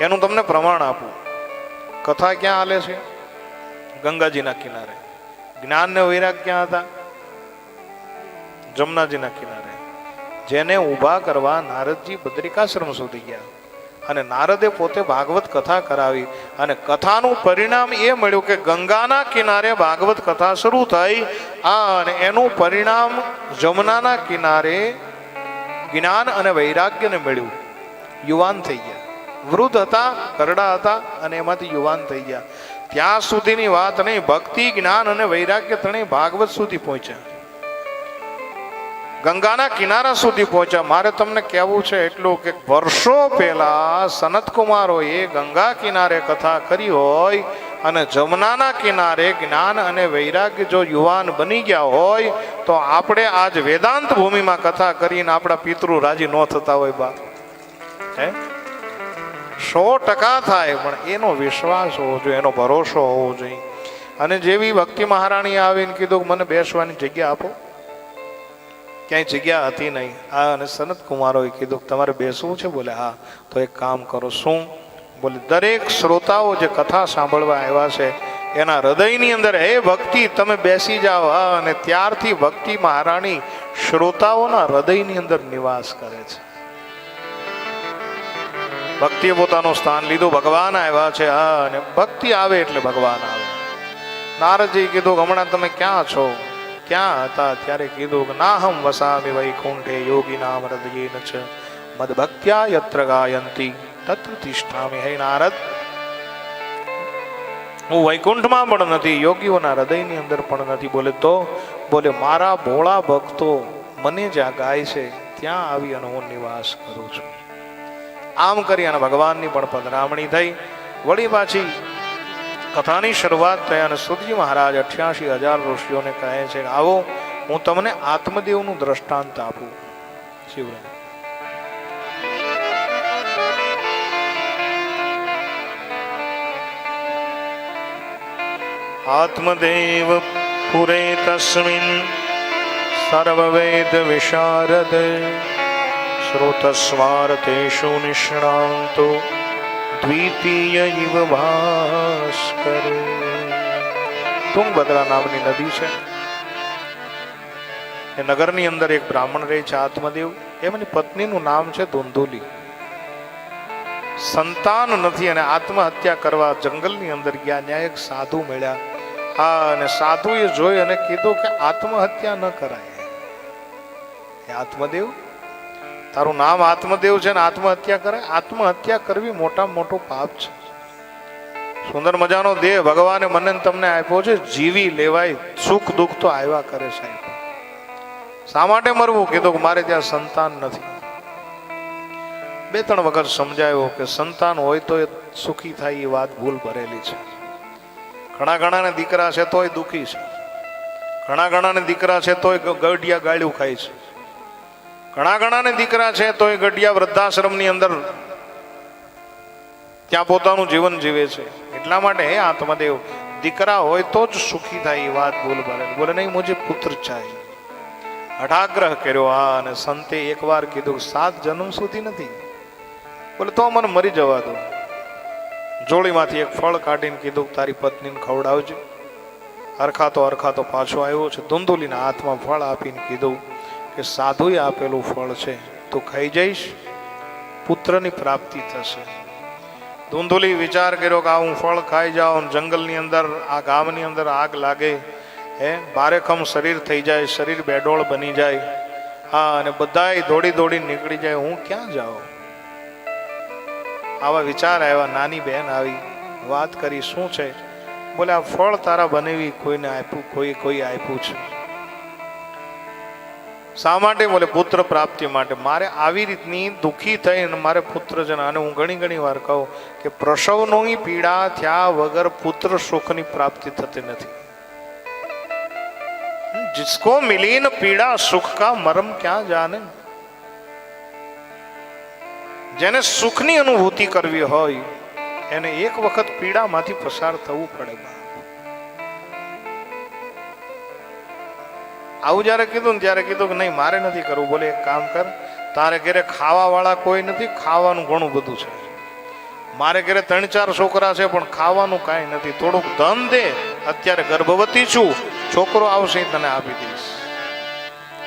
એનું તમને પ્રમાણ આપું. કથા ક્યાં હાલે છે? ગંગાજીના કિનારે. જ્ઞાન ને વૈરાગ ક્યાં હતા? જમનાજીના કિનારે. જેને ઊભા કરવા નારદજી બદ્રિકાશ્રમ સુધી ગયા. અને નારદે પોતે ભાગવત કથા કરાવી અને કથાનું પરિણામ એ મળ્યું કે ગંગાના કિનારે ભાગવત કથા શરૂ થઈ અને એનું પરિણામ જમનાના કિનારે જ્ઞાન અને વૈરાગ્યને મળ્યું. યુવાન થઈ ગયા. વૃદ્ધ હતા, કરડા હતા અને એમાંથી યુવાન થઈ ગયા. ત્યાં સુધીની વાત નહીં, ભક્તિ, જ્ઞાન અને વૈરાગ્ય ત્રણેય ભાગવત સુધી પહોંચ્યા. ગંગાના કિનારા સુધી પહોંચ્યા. મારે તમને કહેવું છે એટલું કે વર્ષો પહેલા સનતકુમારોએ ગંગા કિનારે કથા કરી હોય અને જમનાના કિનારે જ્ઞાન અને વૈરાગ્ય જો યુવાન બની ગયા હોય, તો આપણે આજ વેદાંત ભૂમિમાં કથા કરીને આપણા પિતૃ રાજી ન થતા હોય બા. હે? સો ટકા થાય, પણ એનો વિશ્વાસ હોવો જોઈએ, એનો ભરોસો હોવો જોઈએ. અને જેવી ભક્તિ મહારાણી આવીને કીધું મને બેસવાની જગ્યા આપો. ક્યાંય જગ્યા હતી નહીં. આ અને સનત કુમારોએ કીધું તમારે બેસવું છે? બોલે, હા. તો એક કામ કરો, શું? બોલે, દરેક શ્રોતાઓ જે કથા સાંભળવા આવ્યા છે, એના હૃદયની અંદર, હે ભક્તિ, તમે બેસી જાઓ. હા, અને ત્યારથી ભક્તિ મહારાણી શ્રોતાઓના હૃદયની અંદર નિવાસ કરે છે. ભક્તિએ પોતાનું સ્થાન લીધું. ભગવાન આવ્યા છે. હા, અને ભક્તિ આવે એટલે ભગવાન આવે. નારદજી કીધું, હમણાં તમે ક્યાં છો? ક્યાં હતા? ત્યારે કીધું કે, નાહમ વસામી વૈકુંઠે યોગી નામ હૃદયેન છે મદ ભક્ત્યા યત્ર ગાયંતી તત્ર તિષ્ઠામી. હે નારદ, હું વૈકુંઠમાં પણ નથી, યોગીઓના હૃદયની અંદર પણ નથી બોલે તો બોલે, મારા ભોળા ભક્તો, મને જ્યાં ગાય છે, ત્યાં આવી અને હું નિવાસ કરું છું. આમ કરી અને ભગવાનની પણ પધરામણી થઈ. વળી પાછી કથાની શરૂઆત થઈ અને સુરજી મહારાજ અઠ્યાસી હજાર ઋષિઓને કહે છે, આવો, હું તમને આત્મદેવનું દ્રષ્ટાંત આપું. શિવરાજ આત્મદેવ પુરે તસ્મિન સર્વવેદ શ્રોતસ્વાર્થેષુ નિષ્ણાંતો દ્વિતીય ઇવ ભાસ્કર તુંગભદ્રા નામની નદી છે. એ નગરની અંદર એક બ્રાહ્મણ રહે છે, આત્મદેવ. એમની પત્નીનું નામ છે ધુંધુલી સંતાન નથી અને આત્મહત્યા કરવા જંગલની અંદર ગયા, ત્યાં એક સાધુ મળ્યા. હા, અને સાધુએ જોઈ અને કીધું કે આત્મહત્યા ન કરાય. આત્મદેવ તારું નામ આત્મદેવ છે ને આત્મહત્યા કરે. આત્મહત્યા કરવી મોટા મોટો પાપ છે. સુંદર મજાનો દેહ ભગવાને મને તમને આપ્યો છે. જીવી લેવાય, સુખ દુઃખ તો આવ્યા કરે સાહેબ શા માટે મરવું? કીધું કે મારે ત્યાં સંતાન નથી. બે ત્રણ વખત સમજાયો કે સંતાન હોય તો એ સુખી થાય, એ વાત ભૂલ ભરેલી છે. ઘણા ઘણાને દીકરા છે તોય દુઃખી છે. ઘણા ઘણાને દીકરા છે તોય ગઢિયા ગાળ્યું ખાય છે. ઘણા ઘણાને દીકરા છે તો એ ગઢિયા વૃદ્ધાશ્રમની અંદર ત્યાં પોતાનું જીવન જીવે છે. એટલા માટે હે આત્મદેવ, દીકરા હોય તો જ સુખી થાય એ વાત બોલ ભરે બોલે નહીં, મુજે પુત્ર ચાહી. હઠાગ્રહ કર્યો આ અને સંતે એકવાર કીધું, સાત જન્મ સુધી નથી. બોલે, તો મને મરી જવા દો. જોડીમાંથી એક ફળ કાઢીને કીધું, તારી પત્નીને ખવડાવજે. અરખાતો અરખાતો પાછો આવ્યો છે, ધુંધુલીના હાથમાં ફળ આપીને કીધું કે સાધુએ આપેલું ફળ છે, તું ખાઈ જઈશ, પુત્રની પ્રાપ્તિ થશે. ધૂંધુલી વિચાર કર્યો કે આ હું ફળ ખાઈ જાઉં જંગલની અંદર, આ ગામની અંદર આગ લાગે, હે, બારેખમ શરીર થઈ જાય, શરીર બેડોળ બની જાય. હા, અને બધાય દોડી દોડી નીકળી જાય, હું ક્યાં જાઉં? આવા વિચાર આવ્યા, નાની બહેન આવી, વાત કરી, શું છે? બોલે, આ ફળ તારા બનેવી કોઈને આપ્યું, કોઈ કોઈ આપ્યું છે? શા માટે બોલે? પુત્ર પ્રાપ્તિ માટે. મારે આવી રીતની દુઃખી થઈને મારે પુત્ર જન અને હું ઘણી ઘણી વાર કહું કે પ્રસવની પીડા થયા વગર પુત્ર સુખની પ્રાપ્તિ થતી નથી. જિસકો મિલીન પીડા સુખ કા મરમ ક્યાં જાને? જેને સુખની અનુભૂતિ કરવી હોય, એને એક વખત પીડામાંથી પસાર થવું પડે આવું જ્યારે કીધું ને ત્યારે કીધું કે નહીં, મારે નથી કરવું. બોલે, એક કામ કર, તારે ઘરે ખાવાવાળા કોઈ નથી, ખાવાનું ઘણું બધું છે. મારે ઘરે ત્રણ ચાર છોકરા છે, પણ ખાવાનું કાંઈ નથી. થોડુંક ધન દે, અત્યારે ગર્ભવતી છું, છોકરો આવશે તને આપી દઈશ.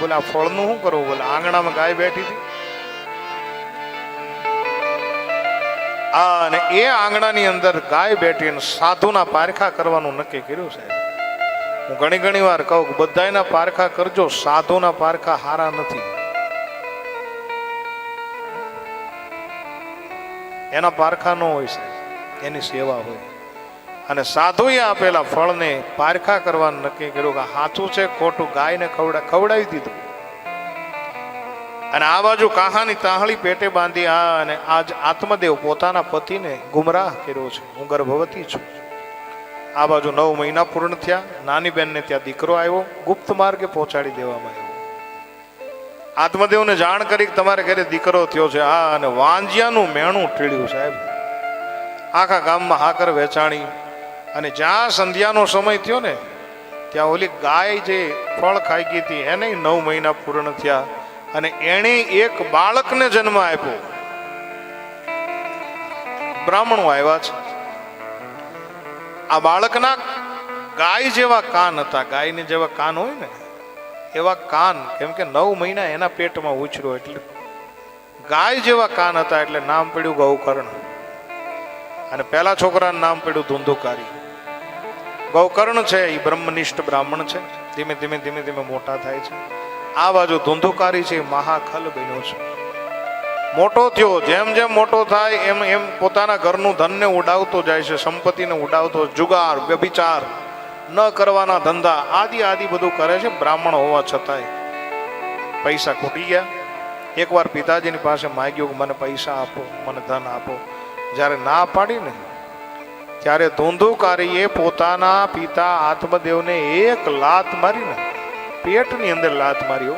બોલે, આ ફળનું શું કરવું? બોલે, આંગણામાં ગાય બેઠી હતી. અને એ આંગણાની અંદર ગાય બેઠીને સાધુના પારખા કરવાનું નક્કી કર્યું સાહેબ. હું ઘણી ઘણી વાર કહું કે બધાયના પારખા કરજો, સાધુના પારખા હારા નથી. એના પારખા ન હોય સાહેબ, એની સેવા હોય. અને સાધુએ આપેલા ફળને પારખા કરવાનું નક્કી કર્યું કે હાથું છે, ખોટું ગાયને ખવડા, ખવડાવી દીધું. અને આ બાજુ કાહાની તાહળી પેટે બાંધી આ અને આજ આત્મદેવ પોતાના પતિને ગુમરાહ કર્યો છે. હું ગર્ભવતી છું. આ બાજુ નવ મહિના પૂર્ણ થયા. નાની બેનને ત્યાં દીકરો આવ્યો. ગુપ્ત માર્ગે પહોંચાડી દેવામાં આવ્યો. આત્મદેવને જાણ કરી તમારે ઘરે દીકરો થયો છે. આ અને વાંજિયાનું મેણું ટીળ્યું, સાહેબ. આખા ગામમાં હાકર વેચાણી. અને જ્યાં સંધ્યાનો સમય થયો ને, ત્યાં ઓલી ગાય જે ફળ ખાઈ ગઈ હતી, એને નવ મહિના પૂર્ણ થયા. અને એણે એક બાળકને જન્મ આપ્યો. બ્રાહ્મણો આવ્યા છે. આ બાળકના ગાય જેવા કાન હતા. ગાયની જેવા કાન હોય ને, એવા કાન, કેમ કે નવ મહિના એના પેટમાં ઉછર્યો એટલે ગાય જેવા કાન હતા એટલે નામ પડ્યું ગૌકર્ણ. અને પહેલા છોકરાનું નામ પડ્યું ધુંધુકારી. ગૌકર્ણ છે એ બ્રહ્મનિષ્ઠ બ્રાહ્મણ છે. ધીમે ધીમે ધીમે ધીમે મોટા થાય છે. આ બાજુ ધુંધુકારી છે મહાખલ બન્યો છે. મોટો થયો. જેમ જેમ મોટો થાય, એમ એમ પોતાના ઘરનું ધનને ઉડાવતો જાય છે, સંપત્તિને ઉડાવતો જુગાર, વ્યભિચાર ન કરવાના ધંધા, આદિ આદિ બધું કરે છે, બ્રાહ્મણ હોવા છતાંય. પૈસા ખૂટી ગયા. એકવાર પિતાજીની પાસે માગ્યું કે મને પૈસા આપો, મને ધન આપો. જ્યારે ના પાડી ને ત્યારે ધૂંધુકારીએ પોતાના પિતા આત્મદેવને એક લાત મારીને, પેટની અંદર લાત માર્યો.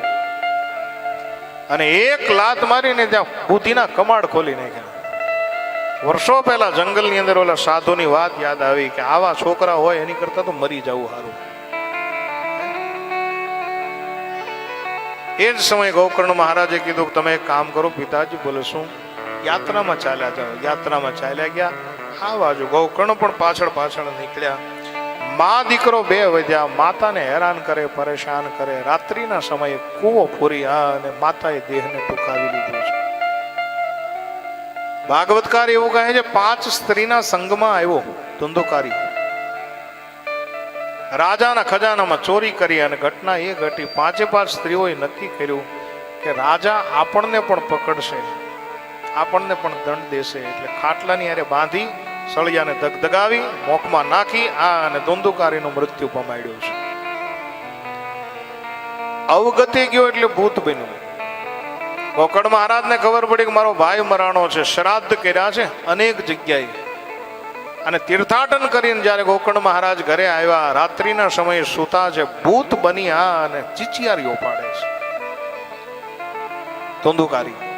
અને એક લાત મારીને ત્યાં બુદ્ધિના કમાડ ખોલી નાખ્યા. વર્ષો પહેલા જંગલની અંદર ઓલા સાધુની વાત યાદ આવી કે આવા છોકરા હોય એની કરતા તો મરી જવું સારું. એ જ સમયે ગોકર્ણ મહારાજે કીધું તમે એક કામ કરો, પિતાજી બોલે, શું? યાત્રામાં ચાલ્યા જાઓ. યાત્રામાં ચાલ્યા ગયા. આ બાજુ ગોકર્ણ પણ પાછળ પાછળ નીકળ્યા. મા દીકરો બે વધ્યા, માતાને હેરાન કરે, પરેશાન કરે. રાત્રિના સમયે કૂવો ફૂરી અને માતાએ દેહને ટૂંકાવી લીધો છે. ભાગવતકાર એવું કહે છે, પાંચ સ્ત્રીના સંગમાં આવ્યો, ધંધોકારી. રાજાના ખજાનામાં ચોરી કરી અને ઘટના એ ઘટી, પાંચે પાંચ સ્ત્રીઓએ નક્કી કર્યું કે રાજા આપણને પણ પકડશે, આપણને પણ દંડ દેશે. એટલે ખાટલાની હારે બાંધી સળિયાને ધગધગાવી મોખમાં નાખી, આ અને ધોંધુકારીનું મૃત્યુ પમાડ્યું છે. અવગતિ ગયો એટલે ભૂત બન્યું. કોકડ મહારાજને ખબર પડી કે મારો ભાઈ મરાણો છે, શ્રાદ્ધ કર્યા છે, અનેક જગ્યાએ. અને તીર્થાટન કરીને જ્યારે ગોકર્ણ મહારાજ ઘરે આવ્યા, રાત્રિના સમયે સૂતા છે, ભૂત બની આ અને ચીચિયારીઓ પાડે છે. ધુંધુકારી.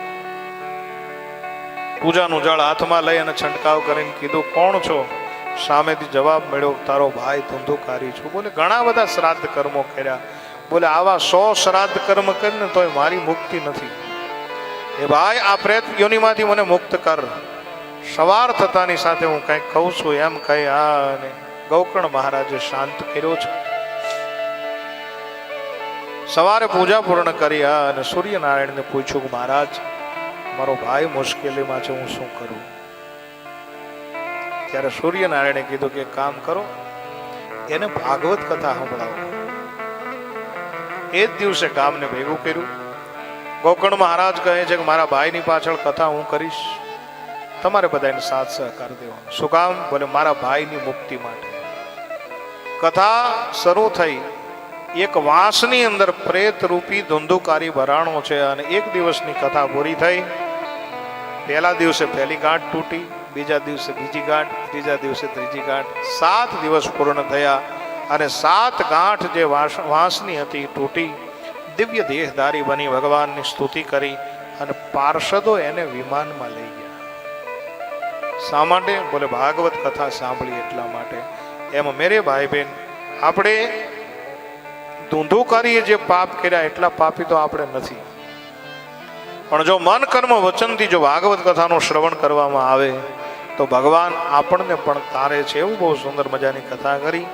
પૂજાનું જળ હાથમાં લઈ અને છંટકાવ કરીને કીધું, કોણ છો? સામેથી જવાબ મળ્યો, તારો ભાઈ ધંધુકારી છું. બોલે, ઘણા બધા શ્રાદ્ધ કર્મો કર્યા. બોલે, આવા સો શ્રાદ્ધ કર્મ કરીને તોય મારી મુક્તિ નથી. એ ભાઈ, આ પ્રેત યોનિમાંથી મને મુક્ત કર. સવાર થતાની સાથે હું કંઈક કહું છું, એમ કહી આ ગૌકર્ણ મહારાજે શાંત કર્યો છે. સવારે પૂજા પૂર્ણ કરી આ અને સૂર્યનારાયણને પૂછ્યું, મહારાજ મારો ભાઈ મુશ્કેલીમાં છે, હું શું કરું? ત્યારે સૂર્યનારાયણે કીધું કે કામ કરો, એને ભાગવત કથા સંભળાવો. એ જ દિવસે ગામને ભેગું કર્યું. ગોકર્ણ મહારાજ કહે છે કે, મારા ભાઈની પાછળ કથા હું કરીશ. તમારે બધાને સાથ સહકાર દેવાનો. શું કામ? બોલે, મારા ભાઈની મુક્તિ માટે. કથા શરૂ થઈ. એક વાંસની અંદર પ્રેત રૂપી ધુંધુકારી ભરાણો છે અને એક દિવસની કથા પૂરી થઈ. પહેલા દિવસે પહેલી ગાંઠ તૂટી, બીજા દિવસે બીજી ગાંઠ, ત્રીજા દિવસે ત્રીજી ગાંઠ. સાત દિવસ પૂર્ણ થયા અને સાત ગાંઠ જે વાંસ- વાંસની હતી તૂટી. દિવ્ય દેહધારી બની ભગવાનની સ્તુતિ કરી અને પાર્ષદો એને વિમાનમાં લઈ ગયા. શા માટે બોલે ભાગવત કથા સાંભળી એટલા માટે. એમ મેરે ભાઈ બહેન આપણે ધૂંધુકારીએ જે પાપ કર્યા એટલા પાપી તો આપણે નથી. પણ જો મન કર્મ વચનથી જો ભાગવત કથાનું શ્રવણ કરવામાં આવે, તો ભગવાન આપણને પણ તારે છે. એવું બહુ સુંદર મજાની કથા કરી.